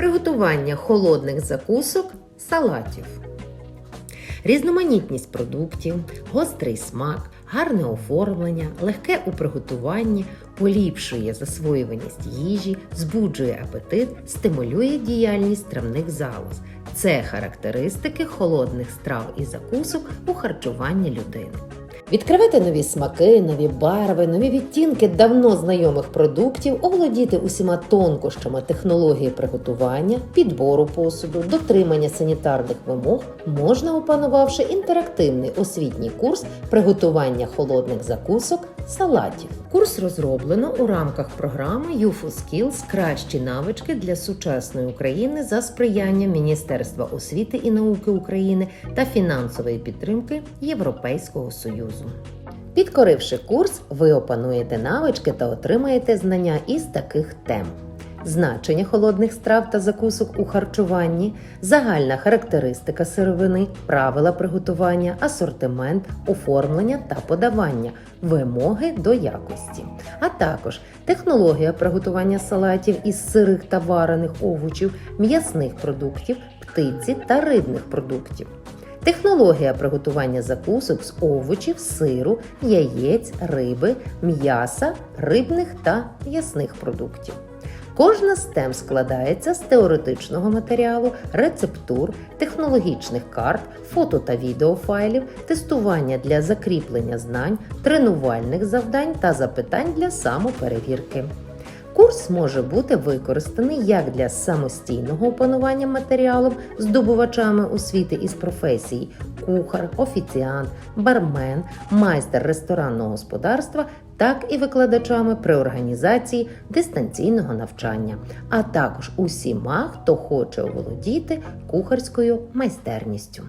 приготування холодних закусок, салатів. Різноманітність продуктів, гострий смак, гарне оформлення, легке у приготуванні поліпшує засвоюваність їжі, збуджує апетит, стимулює діяльність травних залоз. Це характеристики холодних страв і закусок у харчуванні людини. Відкривати нові смаки, нові барви, нові відтінки давно знайомих продуктів, оволодіти усіма тонкощами технології приготування, підбору посуду, дотримання санітарних вимог можна, опанувавши інтерактивний освітній курс приготування холодних закусок, салатів. Курс розроблено у рамках програми UFO Skills Кращі навички для сучасної України за сприяння Міністерства освіти і науки України та фінансової підтримки Європейського Союзу. Підкоривши курс, ви опануєте навички та отримаєте знання із таких тем: значення холодних страв та закусок у харчуванні, загальна характеристика сировини, правила приготування, асортимент, оформлення та подавання, вимоги до якості, а також технологія приготування салатів із сирих та варених овочів, м'ясних продуктів, птиці та рибних продуктів. Технологія приготування закусок з овочів, сиру, яєць, риби, м'яса, рибних та м'ясних продуктів. Кожна з тем складається з теоретичного матеріалу, рецептур, технологічних карт, фото та відеофайлів, тестування для закріплення знань, тренувальних завдань та запитань для самоперевірки. Курс може бути використаний як для самостійного опанування матеріалом здобувачами освіти із професій кухар, офіціант, бармен, майстер ресторанного господарства, так і викладачами при організації дистанційного навчання, а також усіма, хто хоче оволодіти кухарською майстерністю.